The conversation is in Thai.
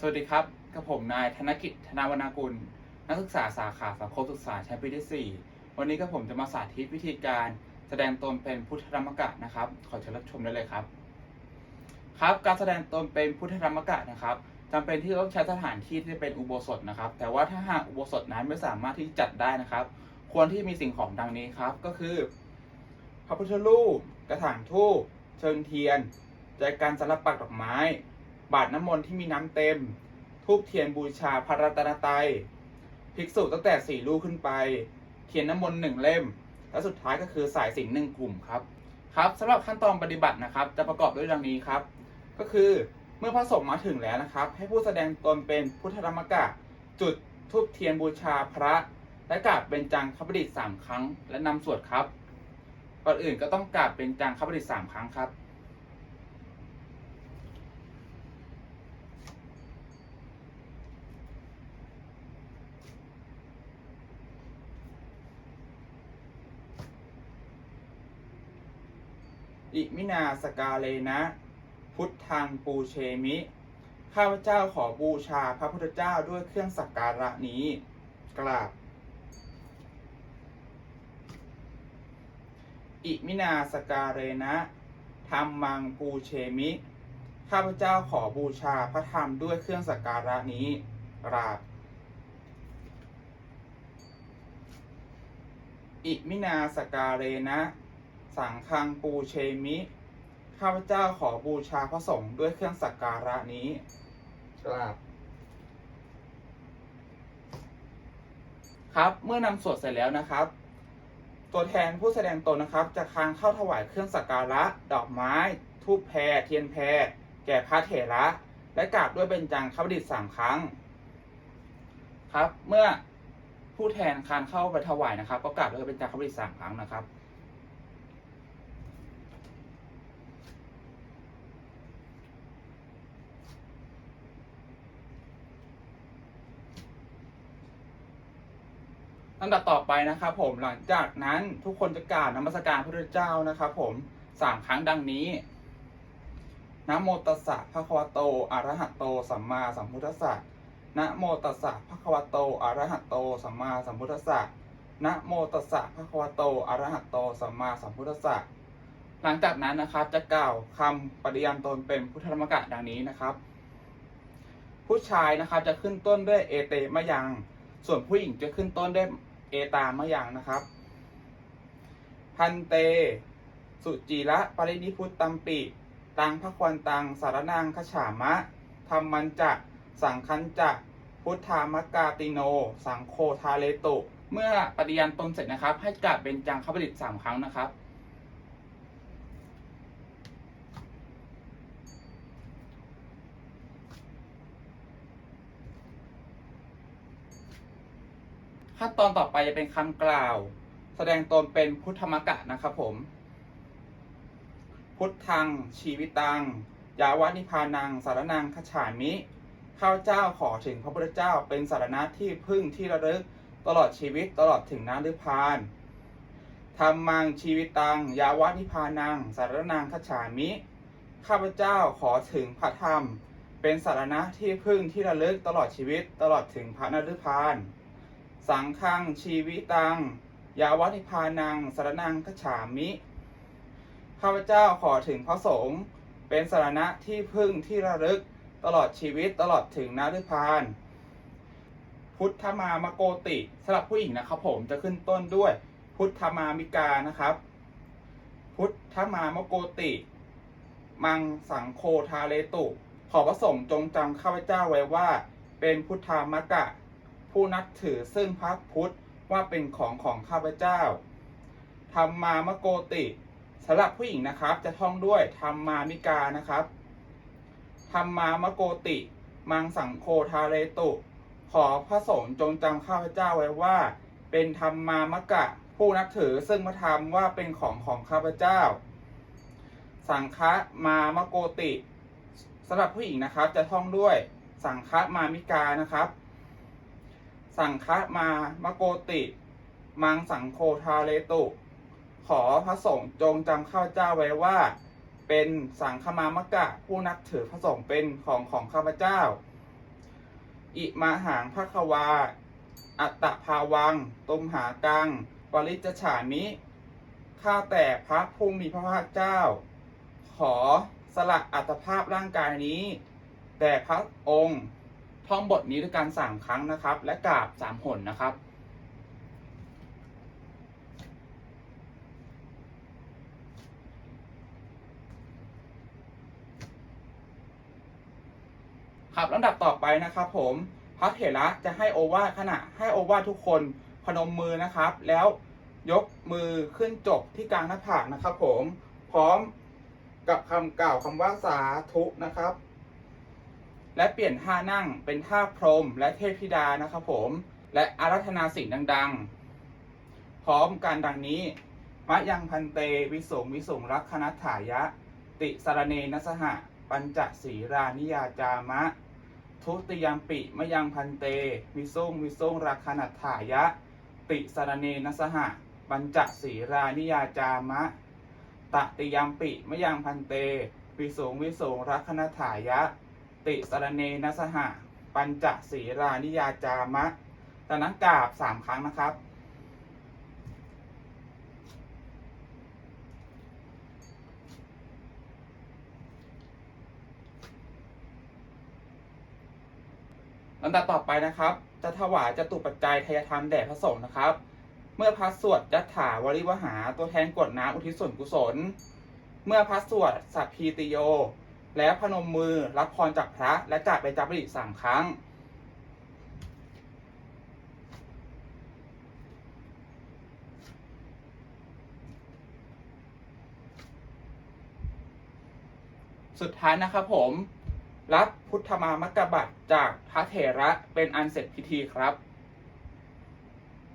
สวัสดีครับ กับผมนายธนกิจธนาวรรณกุล นักศึกษาสาขาสังคมศึกษาชั้นปีที่ 4 วันนี้ก็ผมจะมาสาธิตวิธีการแสดงตนเป็นพุทธธรรมกะนะครับ ขอเชิญรับชมได้เลยครับ ครับ การแสดงตนเป็นพุทธธรรมกะนะครับจำเป็นที่ต้องใช้สถานที่ที่เป็นอุโบสถนะครับ แต่ว่าถ้าหากอุโบสถนั้นไม่สามารถที่จัดได้นะครับ ควรที่มีสิ่งของดังนี้ครับ ก็คือ พระพุทธรูป กระถางทูบเชิงเทียนใจการสลับปักดอกไม้ บาทน้ำมนต์ที่มีน้ำเต็ม ทูบเทียนบูชาพระรัตนตรัยภิกษุตั้งแต่สี่ลูกขึ้นไป เทียนน้ำมนต์หนึ่งเล่ม และสุดท้ายก็คือสายสิญหนึ่งกลุ่มครับ ครับสำหรับขั้นตอนปฏิบัตินะครับ จะประกอบด้วยดังนี้ครับ ก็คือเมื่อพระสงฆ์มาถึงแล้วนะครับ ให้ผู้แสดงตนเป็นพุทธธรรมกะ จุดทูบเทียนบูชาพระและกราบเป็นจังคประดิษฐ์สามครั้ง และนำสวดครับก่อนอื่นก็ต้องกราบเป็นจังคประดิษฐ์สามครั้งครับ อิมินาสกาเลนะ พุทธังปูเชมิ ข้าพเจ้าขอบูชาพระพุทธเจ้าด้วยเครื่องสักการะนี้ กราบ อิมินาสกาเรนะธรรมังปูเชมิ ข้าพเจ้าขอบูชาพระธรรมด้วยเครื่องสักการะนี้กราบอิมินาสกาเรนะ สังฆังปูเชมิ ข้าพเจ้าขอบูชาพระสงฆ์ด้วยเครื่องสักการะนี้กราบครับ เมื่อนำสวดเสร็จแล้วนะครับ ตัวแทนผู้แสดงตนนะครับ จะค้างเข้าถวายเครื่องสักการะ ดอกไม้ทูบแพรเทียนแพรแก่พระเถระและกราบด้วยเบญจังคประดิษฐ์สามครั้ง ครับ เมื่อผู้แทนคานเข้าไปถวายนะครับ ก็กราบด้วยเบญจังคประดิษฐ์สามครั้งนะครับ ลำดับต่อไปนะครับผมหลังจากนั้นทุกคนจะกราบนมัสการพระพุทธเจ้านะครับผมสามครั้งดังนี้นะโมตัสสะภะคะวะโตอะระหะโต สัมมาสัมพุทธัสสะนะโมตัสสะภะคะวะโตอะระหะโต สัมมาสัมพุทธัสสะนะโมตัสสะภะคะวะโตอะระหะโต สัมมาสัมพุทธัสสะหลังจากนั้นนะครับจะกล่าวคำปฏิญาณตนเป็นพุทธธรรมกะดังนี้นะครับ ผู้ชายนะครับจะขึ้นต้นด้วยเอเตมะยัง ส่วนผู้หญิงจะขึ้นต้นด้วย ตามะยังนะครับ พันเต สุจีระปรินิพุตตัมปิ ตังพระควันตังสารนางขฉามะธรรมันจะ สังคันจะ พุทธามกาติโน สังโคทาเลตุ เมื่อปฏิญาณตนเสร็จนะครับ ให้กราบเป็นจังคประดิษฐ์สามครั้งนะครับ ขั้นตอนต่อไปจะเป็นคำกล่าว แสดงตนเป็นพุทธมกะนะครับผม พุทธัง ชีวิตัง ยาวานิพานัง สารนังขฉามิข้าเจ้าขอถึงพระพุทธเจ้าเป็นสารณะที่พึ่งที่ระลึกตลอดชีวิตตลอดถึงน้ำฤพานธรรมังชีวิตัง ยาวานิพานัง สารนังขฉามิ ข้าพเจ้าขอถึงพระธรรม เป็นสารณะที่พึ่งที่ระลึกตลอดชีวิตตลอดถึงพระนฤพาน สังฆังชีวิตัง ยาวันิพานังสารนังขฉามิ ข้าพเจ้าขอถึงพระสงฆ์เป็นสารณะที่พึ่งที่ระลึกตลอดชีวิตตลอดถึงนาฤพานพุทธมามโกติสำหรับผู้หญิงนะครับผมจะขึ้นต้นด้วย พุทธมามิกานะครับ พุทธมามโกติ มังสังโคทาเลตุ ขอพระสงฆ์จงจำข้าพเจ้าไว้ว่า เป็นพุทธามกะ ผู้นับถือซึ่งพระพุทธว่าเป็นของของข้าพเจ้าธรรมามโกติสำหรับผู้หญิงนะครับ จะท่องด้วยธรรมามิกานะครับธรรมามโกติ มังสังโคทาเรตุ ขอพระสงฆ์จงจำข้าพเจ้าไว้ว่า เป็นธรรมามกะ ผู้นับถือซึ่งพระธรรมว่าเป็นของของข้าพเจ้า สังฆมามโกติสำหรับผู้หญิงนะครับ จะท่องด้วยสังฆมามิกานะครับ สังฆมามโกติ มังสังโคทาเลตุ ขอพระสงฆ์จงจำข้าพเจ้าไว้ว่า เป็นสังฆมามกะผู้นับถือพระสงฆ์เป็นของของข้าพเจ้า อิมาหางภควา อัตตภาวังตุมหากังปริจฉามิข้าแต่พระผู้มีพระภาคเจ้า ขอสละอัตภาพร่างกายนี้แด่พระองค์ ท่องบทนี้ด้วยกันสามครั้งนะครับ และกราบสามหนนะครับครับลำดับต่อไปนะครับผมพระเถระจะให้โอวาทขณะให้โอวาททุกคนพนมมือนะครับ แล้วยกมือขึ้นจบที่กลางหน้าผากนะครับ ผมพร้อมกับคำกล่าวคำว่าสาธุนะครับ และเปลี่ยนท่านั่งเป็นท่าพรมและเทพธิดานะครับผม และอารัธนาสิ่งดังๆ พร้อมการดังนี้ มะยังพันเต วิสงวิสงรักคณถายะ ติสารเนนัสหะ ปัญจศีรานิยาจามะ ทุติยมปิมะยังพันเต วิสงวิสงรักขณถายะ ติสารเนนัสหะ ปัญจศีรานิยาจามะ ตติยมปิมะยังพันเต วิสงวิสงรักขณถายะ ติสารเนนสหะ ปัญจศีรานิยาจามะจากนั้นกราบสามครั้งนะครับ ลำดับต่อไปนะครับ จะถวายจะตุปัจจัยทายธรรมแด่พระสงฆ์นะครับ เมื่อพระสวดยัถาวริวหาตัวแทนกวดน้ำอุทิศส่วนกุศล เมื่อพระสวดสัพพีติโย แล้วพนมมือรับพรจากพระและกราบไปจับปริสามครั้ง สุดท้ายนะครับผม รับพุทธมามกบัตรจากพระเถระเป็นอันเสร็จพิธีครับ